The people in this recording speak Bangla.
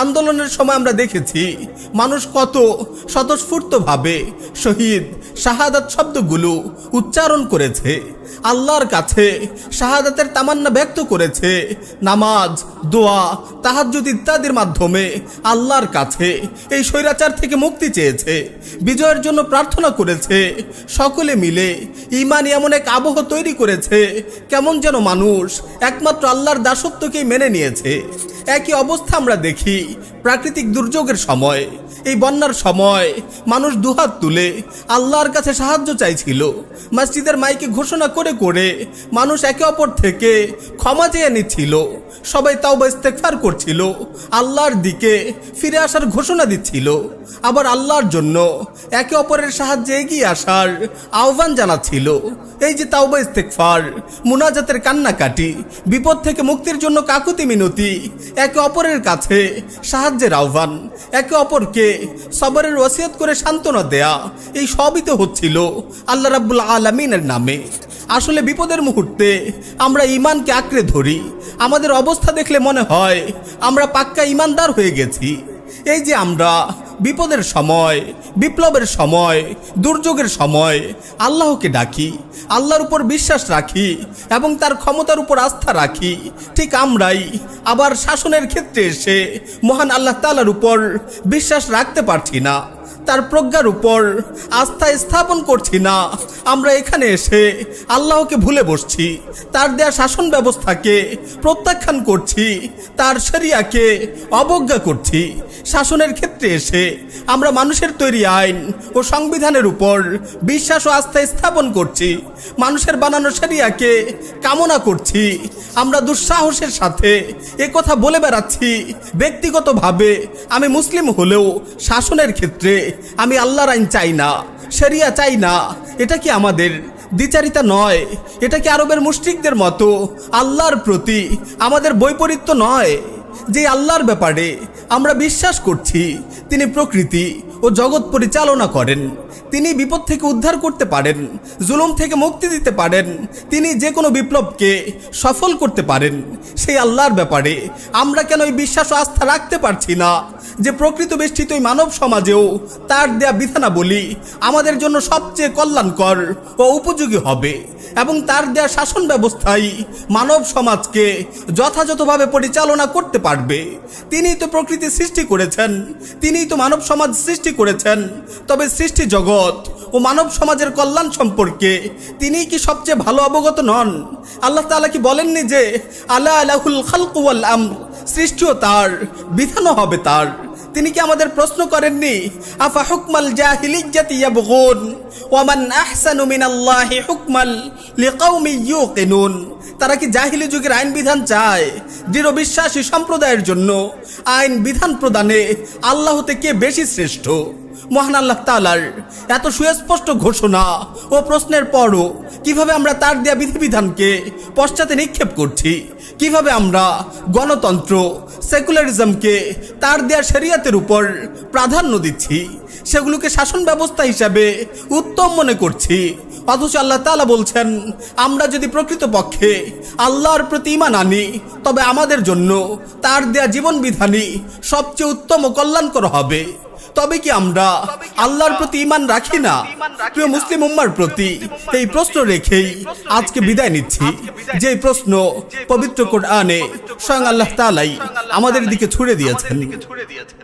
আন্দোলনের সময় আমরা দেখেছি, মানুষ কত স্বতঃস্ফূর্তভাবে শহীদ শাহাদাত শব্দগুলো উচ্চারণ করেছে, আল্লাহর কাছে শাহাদাতের তামান্না ব্যক্ত করেছে, নামাজ, দোয়া, তাহাজ্জুদ ইত্যাদির মাধ্যমে আল্লাহর কাছে এই স্বৈরাচার থেকে মুক্তি চেয়েছে, বিজয়ের জন্য প্রার্থনা করেছে, সকলে মিলে ইমান এমন এক আবহ তৈরি করেছে, কেমন যেন মানুষ একমাত্র আল্লাহর দাসত্বকেই মেনে নিয়েছে। একই অবস্থা আমরা দেখি। প্রাকৃতিক দুর্যোগের সময়, এই বন্যার সময় মানুষ দুহাত তুলে আল্লাহর কাছে সাহায্য চাইছিল। মসজিদের মাইকে ঘোষণা করে করে মানুষ একে অপর থেকে ক্ষমা চেয়ে নিচ্ছিল। সবাই তাও ইস্তেকফার করছিল, আল্লাহর দিকে ফিরে আসার ঘোষণা দিচ্ছিল। আবার আল্লাহর জন্য একে অপরের সাহায্যে এগিয়ে আসার আহ্বান জানাচ্ছিল। এই যে তাওবা ইস্তেকফার মুনাজাতের কান্নাকাটি, বিপদ থেকে মুক্তির জন্য কাকুতি মিনতি, একে অপরের কাছে সাহায্যের আহ্বান। একে অপরকে সবরের ওসিয়ত করে সান্ত্বনা দেয়া, এই সবই তো হচ্ছিল আল্লাহ রাবুল আলমিনের নামে। আসলে বিপদের মুহূর্তে আমরা ইমানকে আঁকড়ে ধরি। আমাদের অবস্থা দেখলে মনে হয় আমরা পাক্কা ইমানদার হয়ে গেছি। এই যে আমরা বিপদের সময়, বিপ্লবের সময়, দুর্যোগের সময় আল্লাহকে ডাকি, আল্লাহর উপর বিশ্বাস রাখি এবং তার ক্ষমতার উপর আস্থা রাখি। ঠিক আমরাই আবার শাসনের ক্ষেত্রে এসে মহান আল্লাহ তালার উপর বিশ্বাস রাখতে পারছি না। তার প্রজ্ঞার উপর আস্থা স্থাপন করছি না। আমরা এখানে এসে আল্লাহকে ভুলে বসছি। তার দেয়া শাসন ব্যবস্থাকে প্রত্যাখ্যান করছি। তার শরিয়াকে অবজ্ঞা করছি। শাসনের ক্ষেত্রে এসে আমরা মানুষের তৈরি আইন ও সংবিধানের উপর বিশ্বাস ও আস্থা স্থাপন করছি। মানুষের বানানো শরিয়াকে কামনা করছি। আমরা দুঃসাহসের সাথে কথা বলে বেড়াচ্ছি। ব্যক্তিগতভাবে আমি মুসলিম হলেও শাসনের ক্ষেত্রে আমি আল্লাহর আইন চাই না, শরিয়া চাই না। এটা কি আমাদের দ্বিচারিতা নয়? এটা কি আরবের মুশরিকদের মতো আল্লাহর প্রতি আমাদের বৈপরীত্য নয়? যে আল্লাহর ব্যাপারে আমরা বিশ্বাস করছি, তিনি প্রকৃতি ও জগৎ পরিচালনা করেন। তিনি বিপদ থেকে উদ্ধার করতে পারেন, জুলুম থেকে মুক্তি দিতে পারেন। তিনি যে কোনো বিপ্লবকে সফল করতে পারেন। সেই আল্লাহর ব্যাপারে আমরা কেন এই বিশ্বাস ও আস্থা রাখতে পারছি না? যে প্রকৃত বেষ্টিত মানব সমাজেও তার দেয়া বিধানাবলী আমাদের জন্য সবচেয়ে কল্যাণকর ও উপযোগী হবে এবং তার দেয়া শাসন ব্যবস্থাই মানব সমাজকে যথাযথভাবে পরিচালনা করতে পারবে। তিনিই তো প্রকৃতি সৃষ্টি করেছেন, তিনিই তো মানব সমাজ সৃষ্টি করেছেন। তবে সৃষ্টি জগৎ ও মানব সমাজের কল্যাণ সম্পর্কে তিনিই কি সবচেয়ে ভালো অবগত নন? আল্লাহ তাআলা কি বলেননি যে আল্লাহ আলাহুল খালকুয়াল আম সৃষ্টিও তার, বিধানও হবে তার। তিনি কি আমাদের প্রশ্ন করেননি? আফা হুকমাল জাহিলিজ্জাতি ইয়াবগুন? ওয়ামান আহসানু মিনাল্লাহি হুকমাল লিকাউমি ইউকিনুন? তারা কি জাহিলি যুগের আইন বিধান চায়? দৃঢ় বিশ্বাসী সম্প্রদায়ের জন্য আইন বিধান প্রদানে আল্লাহতে কে বেশি শ্রেষ্ঠ? মহান আল্লাহ তালার এত সুস্পষ্ট ঘোষণা ও প্রশ্নের পরও কীভাবে আমরা তার দেয়া বিধিবিধানকে পশ্চাতে নিক্ষেপ করছি, কীভাবে আমরা গণতন্ত্র, সেকুলারিজমকে তার দেয়া শরিয়াতের উপর প্রাধান্য দিচ্ছি, সেগুলোকে শাসন ব্যবস্থা হিসাবে উত্তম মনে করছি, অথচ আল্লাহ তালা বলছেন, আমরা যদি প্রকৃতপক্ষে আল্লাহর প্রতি ইমান আনি, তবে আমাদের জন্য তার দেয়া জীবন বিধানই সবচেয়ে উত্তম ও কল্যাণকর হবে। তবে কি আমরা আল্লাহর প্রতি ইমান রাখি না? প্রিয় মুসলিম উম্মার প্রতি এই প্রশ্ন রেখেই আজকে বিদায় নিচ্ছি। যে প্রশ্ন পবিত্র কোরআনে স্বয়ং আল্লাহ তালাই আমাদের দিকে ছুড়ে দিয়েছেন। ছুড়ে দিয়েছেন।